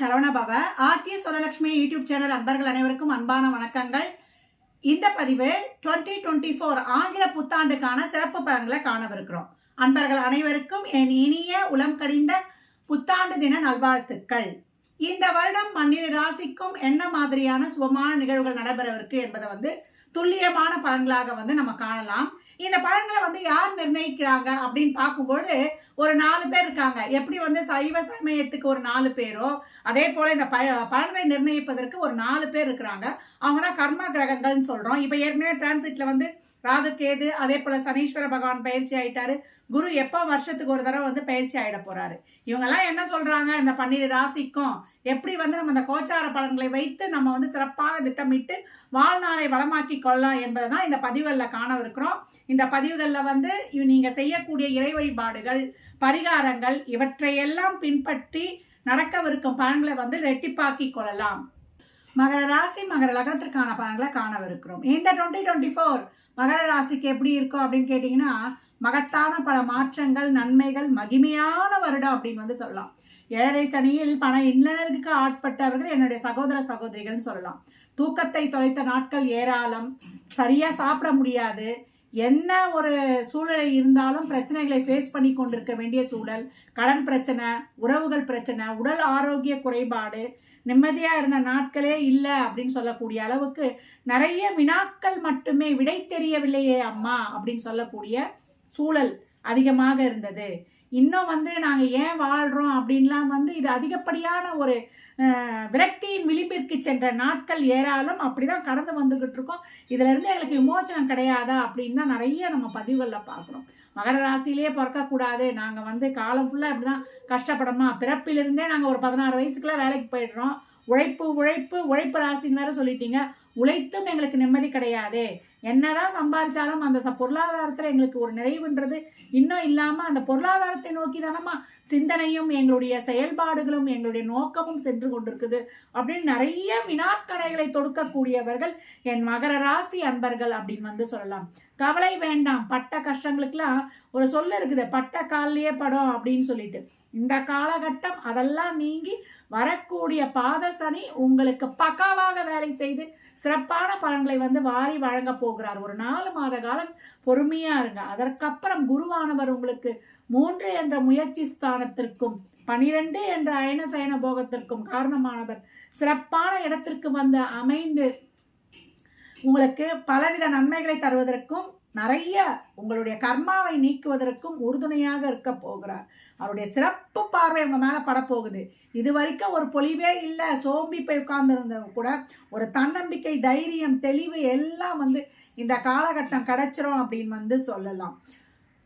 சரவணபவ ஆத்திய சுரலட்சுமி YouTube channel அன்பர்கள் அனைவருக்கும் அன்பான வணக்கங்கள். இந்த பதிவு 2024 டுவெண்ட்டி ஃபோர் ஆங்கில புத்தாண்டுக்கான சிறப்பு பலன்களை காணவிருக்கிறோம். அன்பர்கள் அனைவருக்கும் என் இனிய உளம் கடிந்த புத்தாண்டு தின நல்வாழ்த்துக்கள். இந்த வருடம் பன்னிரு ராசிக்கும் என்ன மாதிரியான சுபமான நிகழ்வுகள் நடைபெறவிருக்கு என்பதை வந்து துல்லியமான பலன்களாக வந்து நம்ம காணலாம். இந்த பலன்களை வந்து யார் நிர்ணயிக்கிறாங்க அப்படின்னு பார்க்கும்பொழுது ஒரு நாலு பேர் இருக்காங்க. எப்படி வந்து சைவ சமயத்துக்கு ஒரு நாலு பேரோ அதே போல இந்த ப பலன்களை நிர்ணயிப்பதற்கு ஒரு நாலு பேர் இருக்கிறாங்க. அவங்க தான் கர்ம கிரகங்கள்னு சொல்றோம். இப்போ ஏற்கனவே டிரான்சிட்ல வந்து ராகு கேது அதே போல சனீஸ்வர பகவான் பயிற்சி ஆயிட்டாரு. குரு எப்போ வருஷத்துக்கு ஒரு தடவை வந்து பயிற்சி ஆயிட போறாரு. இவங்கெல்லாம் என்ன சொல்றாங்க? இந்த பன்னிரு ராசிக்கும் எப்படி வந்து நம்ம இந்த கோச்சார பலன்களை வைத்து நம்ம வந்து சிறப்பாக திட்டமிட்டு வாழ்நாளை வளமாக்கி கொள்ளலாம் என்பதை தான் இந்த பதிவுகளில் காணவிருக்கிறோம். இந்த பதிவுகளில் வந்து நீங்கள் செய்யக்கூடிய இறை வழிபாடுகள் பரிகாரங்கள் இவற்றையெல்லாம் பின்பற்றி நடக்கவிருக்கும் பலன்களை வந்து ரெட்டிப்பாக்கி கொள்ளலாம். மகர ராசி மகர லக்னத்திற்கான பலன்களை காணவிருக்கிறோம். இந்த டுவெண்ட்டி டுவெண்ட்டி ஃபோர் மகர ராசிக்கு எப்படி இருக்கும் அப்படின்னு கேட்டிங்கன்னா மகத்தான பல மாற்றங்கள் நன்மைகள் மகிமையான வருடம் அப்படின்னு வந்து சொல்லலாம். ஏழரை சனியில் பண இன்னலுக்கு ஆட்பட்டவர்கள் என்னுடைய சகோதர சகோதரிகள்னு சொல்லலாம். தூக்கத்தை தொலைத்த நாட்கள் ஏராளம். சரியாக சாப்பிட முடியாது. என்ன ஒரு சூழ்நிலை இருந்தாலும் பிரச்சனைகளை ஃபேஸ் பண்ணி கொண்டிருக்க வேண்டிய சூழல் கடன் பிரச்சனை உறவுகள் பிரச்சனை உடல் ஆரோக்கிய குறைபாடு நிம்மதியாக இருந்த நாட்களே இல்லை அப்படின்னு சொல்லக்கூடிய அளவுக்கு நிறைய வினாக்கள் மட்டுமே விடை தெரியவில்லையே அம்மா அப்படின்னு சொல்லக்கூடிய சூழல் அதிகமாக இருந்தது. இன்னும் வந்து நாங்கள் ஏன் வாழ்கிறோம் அப்படின்லாம் வந்து இது அதிகப்படியான ஒரு விரக்தியின் விளிம்பிற்கு சென்ற நாட்கள் ஏராளம். அப்படிதான் கடந்து வந்துக்கிட்டு இருக்கோம். இதிலிருந்து எங்களுக்கு விமோச்சனம் கிடையாதா அப்படின்னு தான் நிறைய நம்ம பதிவுகளில் பார்க்குறோம். மகர ராசியிலேயே பிறக்கக்கூடாது. நாங்கள் வந்து காலம் ஃபுல்லாக இப்படி தான் கஷ்டப்படமா பிறப்பிலிருந்தே நாங்கள் ஒரு பதினாறு வயசுக்குலாம் வேலைக்கு போயிடுறோம். உழைப்பு உழைப்பு உழைப்பு ராசின்னு வேற சொல்லிட்டீங்க. உழைத்தும் எங்களுக்கு நிம்மதி கிடையாது. என்னதான் சம்பாதிச்சாலும் அந்த ச- பொருளாதாரத்தில் எங்களுக்கு ஒரு நிறைவுன்றது இன்னும் இல்லாமல் அந்த பொருளாதாரத்தை நோக்கி தானமா சிந்தனையும் எங்களுடைய செயல்பாடுகளும் எங்களுடைய நோக்கமும் சென்று கொண்டிருக்குது அப்படின்னு நிறைய வினாக்கடைகளை தொடுக்கக்கூடியவர்கள் என் மகர ராசி அன்பர்கள் அப்படின்னு வந்து சொல்லலாம். கவலை வேண்டாம் பட்ட கஷ்டங்களுக்கெல்லாம் ஒரு சொல்ல இருக்குது பட்ட காலிலேயே படம் அப்படின்னு சொல்லிட்டு. இந்த காலகட்டம் அதெல்லாம் நீங்கி வரக்கூடிய பாத சனி உங்களுக்கு பக்காவாக வேலை செய்து சிறப்பான பலன்களை வந்து வாரி வழங்க போகிறார். ஒரு நாலு மாத காலம் பொறுமையா இருங்க. அதற்கப்புறம் குருவானவர் உங்களுக்கு மூன்று என்ற முயற்சி ஸ்தானத்திற்கும் பனிரெண்டு என்ற அயன சயன போகத்திற்கும் காரணமானவர். சிறப்பான இடத்திற்கு வந்து அமைந்து உங்களுக்கு பலவித நன்மைகளை தருவதற்கும் நிறைய உங்களுடைய கர்மாவை நீக்குவதற்கும் உறுதுணையாக இருக்க போகிறார். அவருடைய சிறப்பு பார்வை உங்க மேல படப்போகுது. இது வரைக்கும் ஒரு பொலிவே இல்லை சோம்பி போய் உட்கார்ந்துருந்தவங்க கூட ஒரு தன்னம்பிக்கை தைரியம் தெளிவு எல்லாம் வந்து இந்த காலகட்டம் கிடைச்சிரும் அப்படின்னு வந்து சொல்லலாம்.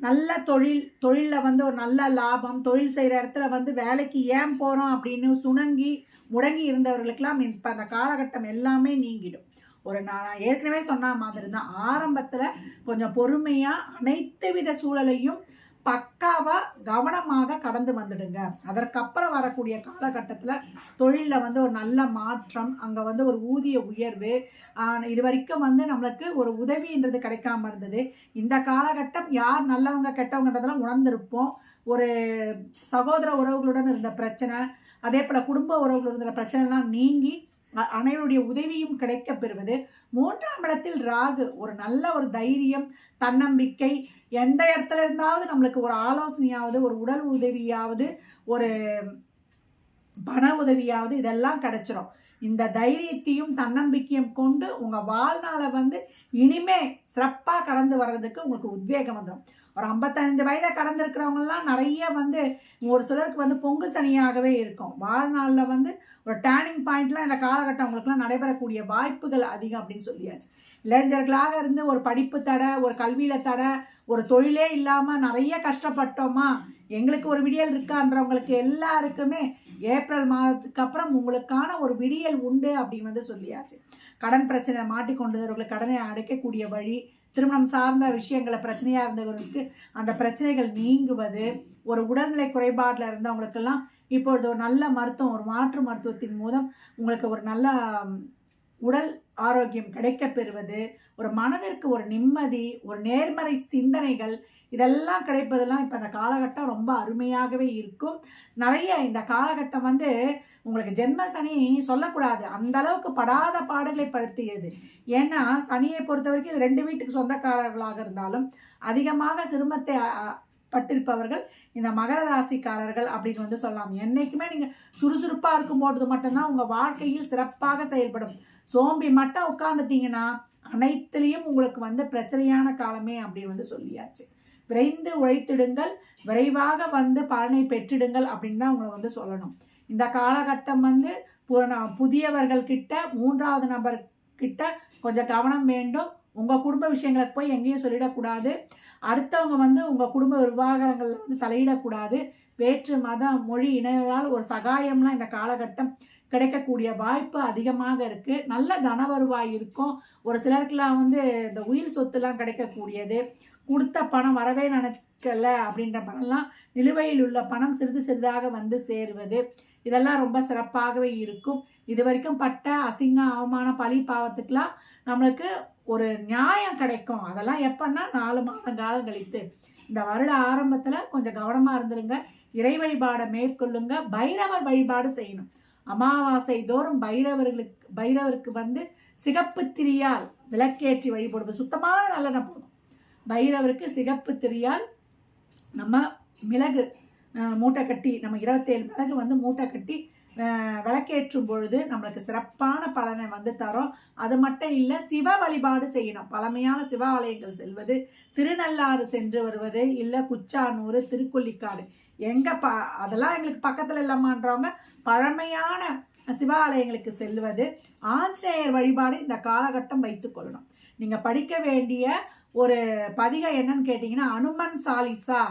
நல்ல தொழில் தொழிலில் வந்து ஒரு நல்ல லாபம் தொழில் செய்கிற இடத்துல வந்து வேலைக்கு ஏன் போகிறோம் அப்படின்னு சுணங்கி முடங்கி இருந்தவர்களுக்கெல்லாம் இப்போ அந்த காலகட்டம் எல்லாமே நீங்கிடும். ஒரு நான் ஏற்கனவே சொன்ன மாதிரி தான் ஆரம்பத்தில் கொஞ்சம் பொறுமையாக அனைத்து வித சூழலையும் பக்காவாக கவனமாக கடந்து வந்துடுங்க. அதற்கப்புறம் வரக்கூடிய காலகட்டத்தில் தொழிலில் வந்து ஒரு நல்ல மாற்றம் அங்கே வந்து ஒரு ஊதிய உயர்வு இது வரைக்கும் வந்து நம்மளுக்கு ஒரு உதவின்றது கிடைக்காம இருந்தது. இந்த காலகட்டம் யார் நல்லவங்க கெட்டவங்கன்றதெல்லாம் உணர்ந்திருப்போம். ஒரு சகோதர உறவுகளுடன் இருந்த பிரச்சனை அதே போல் குடும்ப உறவுகளுடன் இருந்த பிரச்சனைலாம் நீங்கி அனைவருடைய உதவியும் கிடைக்க பெறுவது. மூன்றாம் இடத்தில் ராகு ஒரு நல்ல ஒரு தைரியம் தன்னம்பிக்கை எந்த இடத்துல இருந்தாவது நம்மளுக்கு ஒரு ஆலோசனையாவது ஒரு உடல் உதவியாவது ஒரு பண உதவியாவது இதெல்லாம் கிடைச்சிரும். இந்த தைரியத்தையும் தன்னம்பிக்கையும் கொண்டு உங்கள் வாழ்நாளை வந்து இனிமே சிறப்பாக கடந்து வர்றதுக்கு உங்களுக்கு உத்வேகம் வந்துடும் ஒரு ஐம்பத்தைந்து வயதை கடந்திருக்கிறவங்கலாம் நிறைய வந்து ஒரு சிலருக்கு வந்து பொங்கு சனியாகவே இருக்கும். வாழ்நாளில் வந்து ஒரு டேர்னிங் பாயிண்ட்லாம் இந்த காலகட்டங்களுக்குலாம் நடைபெறக்கூடிய வாய்ப்புகள் அதிகம் அப்படின்னு சொல்லியாச்சு. இளைஞர்களாக இருந்து ஒரு படிப்பு தடை ஒரு கல்வியில் தடை ஒரு தொழிலே இல்லாமல் நிறைய கஷ்டப்பட்டோமா? எங்களுக்கு ஒரு விடியல் இருக்கான்றவங்களுக்கு எல்லாருக்குமே ஏப்ரல் மாதத்துக்கு அப்புறம் உங்களுக்கான ஒரு விடியல் உண்டு அப்படின்னு வந்து சொல்லியாச்சு. கடன் பிரச்சனை மாட்டிக்கொண்டவர்களுக்கு கடனை அடைக்கக்கூடிய வழி திருமணம் சார்ந்த விஷயங்களை பிரச்சனையாக இருந்தவர்களுக்கு அந்த பிரச்சனைகள் நீங்குவது ஒரு உடல்நிலை குறைபாட்டில் இருந்தவங்களுக்கெல்லாம் இப்பொழுது ஒரு நல்ல மருத்துவம் ஒரு மாற்று மருத்துவத்தின் மூலம் உங்களுக்கு ஒரு நல்ல உடல் ஆரோக்கியம் கிடைக்கப்பெறுவது ஒரு மனதிற்கு ஒரு நிம்மதி ஒரு நேர்மறை சிந்தனைகள் இதெல்லாம் கிடைப்பதெல்லாம் இப்போ இந்த காலகட்டம் ரொம்ப அருமையாகவே இருக்கும். நிறைய இந்த காலகட்டம் வந்து உங்களுக்கு ஜென்ம சனி சொல்லக்கூடாது. அந்த அளவுக்கு படாத பாடுகளை படுத்தியது. ஏன்னா சனியை பொறுத்த வரைக்கும் இது ரெண்டு வீட்டுக்கு சொந்தக்காரர்களாக இருந்தாலும் அதிகமாக சிரமத்தை பட்டிருப்பவர்கள் இந்த மகர ராசிக்காரர்கள் அப்படின்னு வந்து சொல்லலாம். என்றைக்குமே நீங்கள் சுறுசுறுப்பாக இருக்கும் போது மட்டும்தான் உங்கள் வாழ்க்கையில் சிறப்பாக செயல்படும். சோம்பி மட்டும் உட்காந்துட்டீங்கன்னா அனைத்துலேயும் உங்களுக்கு வந்து பிரச்சனையான காலமே அப்படின்னு வந்து சொல்லியாச்சு. விரைந்து உழைத்திடுங்கள் விரைவாக வந்து பலனை பெற்றிடுங்கள் அப்படின்னு தான் உங்களை வந்து சொல்லணும். இந்த காலகட்டம் வந்து பு- புதியவர்கள் கிட்ட மூன்றாவது நபர் கிட்ட கொஞ்சம் கவனம் வேண்டும். உங்கள் குடும்ப விஷயங்களுக்கு போய் எங்கேயும் சொல்லிடக்கூடாது. அடுத்தவங்க வந்து உங்கள் குடும்ப விவகாரங்களில் வந்து தலையிடக்கூடாது. வேற்று மதம் மொழி இணையால் ஒரு சகாயம்லாம் இந்த காலகட்டம் கிடைக்கக்கூடிய வாய்ப்பு அதிகமாக இருக்குது நல்ல தன வருவாய் இருக்கும். ஒரு சிலருக்குலாம் வந்து இந்த உயிர் சொத்துலாம் கிடைக்கக்கூடியது. கொடுத்த பணம் வரவே நினைக்கல அப்படின்ற பணம்லாம் நிலுவையில் உள்ள பணம் சிறிது சிறிதாக வந்து சேருவது. இதெல்லாம் ரொம்ப சிறப்பாகவே இருக்கும். இது வரைக்கும் பட்ட அசிங்க அவமான பழி பாவத்துக்கெல்லாம் நம்மளுக்கு ஒரு நியாயம் கிடைக்கும். அதெல்லாம் எப்பன்னா நாலு மாதம் காலம் கழித்து. இந்த வருட ஆரம்பத்தில் கொஞ்சம் கவனமாக இருந்துருங்க. இறை வழிபாடை மேற்கொள்ளுங்க. பைரவர் வழிபாடு செய்யணும். அமாவாசை தோறும் பைரவர்களுக்கு பைரவருக்கு வந்து சிகப்பு திரியால் விளக்கேற்றி வழிபடுவது சுத்தமான நல்லெண்ணெய் போதும். பைரவருக்கு சிகப்பு திரியால் நம்ம மிளகு மூட்டை கட்டி நம்ம இருபத்தேழு மிளகு வந்து மூட்டை கட்டி விளக்கேற்றும் பொழுது நம்மளுக்கு சிறப்பான பலனை வந்து தரும். அது மட்டும் இல்லை சிவ வழிபாடு செய்யணும். பழமையான சிவாலயங்கள் செல்வது திருநள்ளாறு சென்று வருவது இல்லை குச்சானூர் திருக்கொல்லிக்காடு எங்கே ப அதெல்லாம் எங்களுக்கு பக்கத்தில் இல்லாமன்றவங்க பழமையான சிவாலயங்களுக்கு செல்வது ஆஞ்சநேயர் வழிபாடு இந்த காலகட்டம் வைத்துக்கொள்ளணும் நீங்கள் படிக்க வேண்டிய ஒரு பதிகம் என்னன்னு கேட்டிங்கன்னா அனுமன் சாலிசா.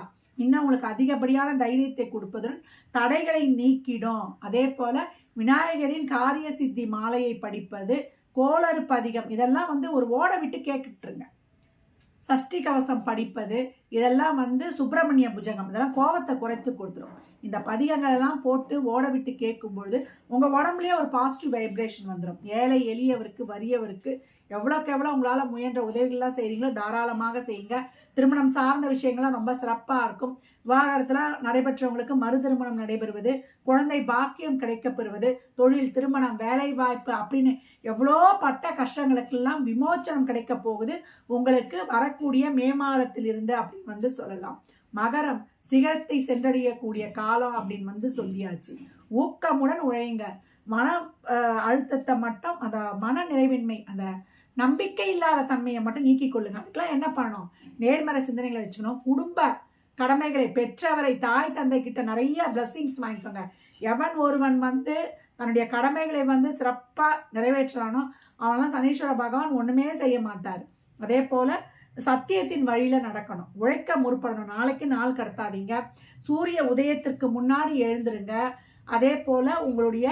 இன்னும் உங்களுக்கு அதிகப்படியான தைரியத்தை கொடுப்பதுடன் தடைகளை நீக்கிடும். அதே போல் விநாயகரின் காரிய சித்தி மாலையை படிப்பது கோளறு பதிகம் இதெல்லாம் வந்து ஒரு ஓட விட்டு கேட்டுட்ருங்க சஷ்டி கவசம் படிப்பது இதெல்லாம் வந்து சுப்பிரமணிய புஜங்கம். இதெல்லாம் கோவத்தை குறைத்து கொடுத்துரும். இந்த பதிகங்கள் எல்லாம் போட்டு ஓட விட்டு கேட்கும்பொழுது உங்கள் உடம்புலேயே ஒரு பாசிட்டிவ் வைப்ரேஷன் வந்துடும் ஏழை எளியவருக்கு வறியவருக்கு எவ்வளோக்கு எவ்வளோ உங்களால் முயன்ற உதவிகள்லாம் செய்கிறீங்களோ தாராளமாக செய்யுங்க. திருமணம் சார்ந்த விஷயங்கள்லாம் ரொம்ப சிறப்பாக இருக்கும். விவாகரத்தில் நடைபெற்றவங்களுக்கு மறு திருமணம் நடைபெறுவது குழந்தை பாக்கியம் கிடைக்கப்பெறுவது தொழில் திருமணம் வேலை வாய்ப்பு அப்படின்னு எவ்வளோ பட்ட கஷ்டங்களுக்கெல்லாம் விமோச்சனம் கிடைக்க போகுது. உங்களுக்கு வரக்கூடிய மே மாதத்தில் இருந்து அப்படின்னு வந்து சொல்லலாம். மகரம் சிகரத்தை சென்றடையக்கூடிய காலம் அப்படின்னு வந்து சொல்லியாச்சு. ஊக்கமுடன் உழையுங்க. மன அழுத்தத்தை மட்டும் அந்த மன நிறைவின்மை அந்த நம்பிக்கை இல்லாத தன்மையை மட்டும் நீக்கிக் கொள்ளுங்க அதுக்கெல்லாம் என்ன பண்ணணும்? நேர்மறை சிந்தனைகளை வச்சுக்கணும். குடும்ப கடமைகளை பெற்றவரை தாய் தந்தை கிட்ட நிறைய பிளஸ்ஸிங்ஸ் வாங்கிக்கோங்க. எவன் ஒருவன் வந்து தன்னுடைய கடமைகளை வந்து சிறப்பாக நிறைவேற்றுறானோ அவனெல்லாம் சனீஸ்வர பகவான் ஒன்றுமே செய்ய மாட்டார். அதே போல் சத்தியத்தின் வழியில் நடக்கணும். உழைக்க முற்படணும். நாளைக்கு நாள் கடத்தாதீங்க. சூரிய உதயத்திற்கு முன்னாடி எழுந்துருங்க. அதே போல் உங்களுடைய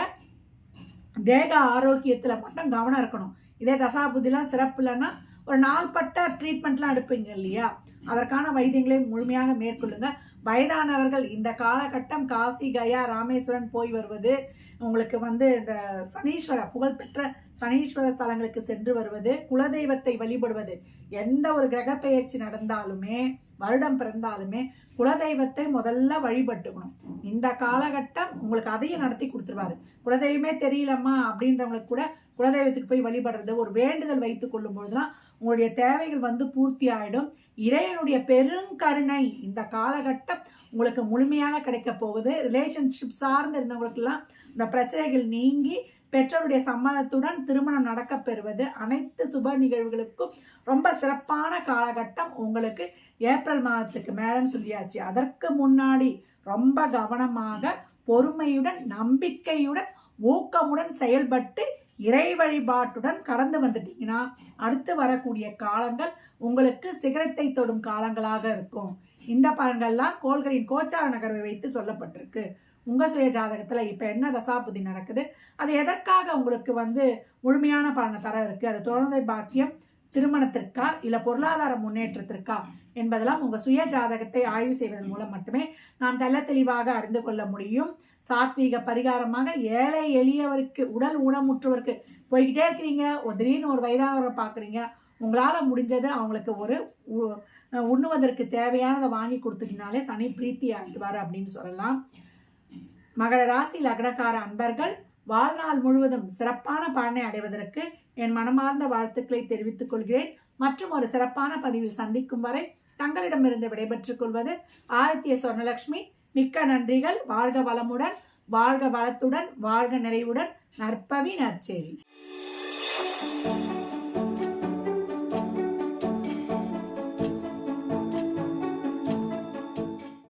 தேக ஆரோக்கியத்தில் மட்டும் கவனம் இருக்கணும். இதே தசாபுதிலாம் சிறப்பு இல்லைன்னா ஒரு நாள்பட்ட ட்ரீட்மெண்ட்லாம் எடுப்பீங்க இல்லையா? அதற்கான வைத்தியங்களை முழுமையாக மேற்கொள்ளுங்க. வயதானவர்கள் இந்த காலகட்டம் காசி கயா ராமேஸ்வரன் போய் வருவது உங்களுக்கு வந்து இந்த சனீஸ்வர புகழ்பெற்ற சனீஸ்வர ஸ்தலங்களுக்கு சென்று வருவது குலதெய்வத்தை வழிபடுவது எந்த ஒரு கிரக பெயர்ச்சி நடந்தாலுமே வருடம் பிறந்தாலுமே குலதெய்வத்தை முதல்ல வழிபட்டுக்கணும். இந்த காலகட்டம் உங்களுக்கு அதையும் நடத்தி கொடுத்துருவாரு. குலதெய்வமே தெரியலம்மா அப்படின்றவங்களுக்கு கூட குலதெய்வத்துக்கு போய் வழிபடுறது ஒரு வேண்டுதல் வைத்துக் கொள்ளும் பொழுதுலாம் உங்களுடைய தேவைகள் வந்து பூர்த்தி ஆயிடும் இறைவனுடைய பெருங்கருணை இந்த காலகட்டம் உங்களுக்கு முழுமையாக கிடைக்க போகுது. ரிலேஷன்ஷிப் சார்ந்து இருந்தவங்களுக்கெல்லாம் இந்த பிரச்சனைகள் நீங்கி பெற்றோருடைய சம்மதத்துடன் திருமணம் நடக்கப்பெறுவது அனைத்து சுப நிகழ்வுகளுக்கும் ரொம்ப சிறப்பான காலகட்டம் உங்களுக்கு ஏப்ரல் மாதத்துக்கு மேலேன்னு சொல்லியாச்சு. அதற்கு முன்னாடி ரொம்ப கவனமாக பொறுமையுடன் நம்பிக்கையுடன் ஊக்கமுடன் செயல்பட்டு இறை வழிபாட்டுடன் கடந்து வந்துட்டீங்கன்னா அடுத்து வரக்கூடிய காலங்கள் உங்களுக்கு சிகரத்தை தொடும் காலங்களாக இருக்கும். இந்த பலன்கள்லாம் கோள்களின் கோச்சார நகர்வை வைத்து சொல்லப்பட்டிருக்கு. உங்கள் சுய ஜாதகத்தில் இப்போ என்ன தசாபுதி நடக்குது? அது எதற்காக உங்களுக்கு வந்து முழுமையான பலனை தர இருக்குது அது குழந்தை பாக்கியம் திருமணத்திற்கா? இல்லை பொருளாதார முன்னேற்றத்திற்கா? என்பதெல்லாம் உங்கள் சுய ஜாதகத்தை ஆய்வு செய்வதன் மூலம் மட்டுமே நாம் தெல்ல தெளிவாக அறிந்து கொள்ள முடியும். சாத்வீக பரிகாரமாக ஏழை எளியவருக்கு உடல் ஊனமுற்றவருக்கு போய்கிட்டே இருக்கிறீங்க. ஒரு திடீர்னு ஒரு வயதானவரை பார்க்குறீங்க. உங்களால் முடிஞ்சது அவங்களுக்கு ஒரு உ- உண்ணுவதற்கு தேவையானதை வாங்கி கொடுத்துட்டீங்கனாலே சனி பிரீத்தி ஆகிடுவார் அப்படின்னு சொல்லலாம். மகர ராசி லக்னக்கார அன்பர்கள் வாழ்நாள் முழுவதும் சிறப்பான பலனை அடைவதற்கு என் மனமார்ந்த வாழ்த்துக்களை தெரிவித்துக் கொள்கிறேன். மற்றும் ஒரு சிறப்பான பதிவில் சந்திக்கும் வரை தங்களிடமிருந்து விடைபெற்றுக் கொள்வது ஆதித்ய சொர்ணலட்சுமி மிக்க நன்றிகள். வாழ்க வளமுடன் வாழ்க வளத்துடன் வாழ்க நிறைவுடன். நற்பவி நற்செய்தி.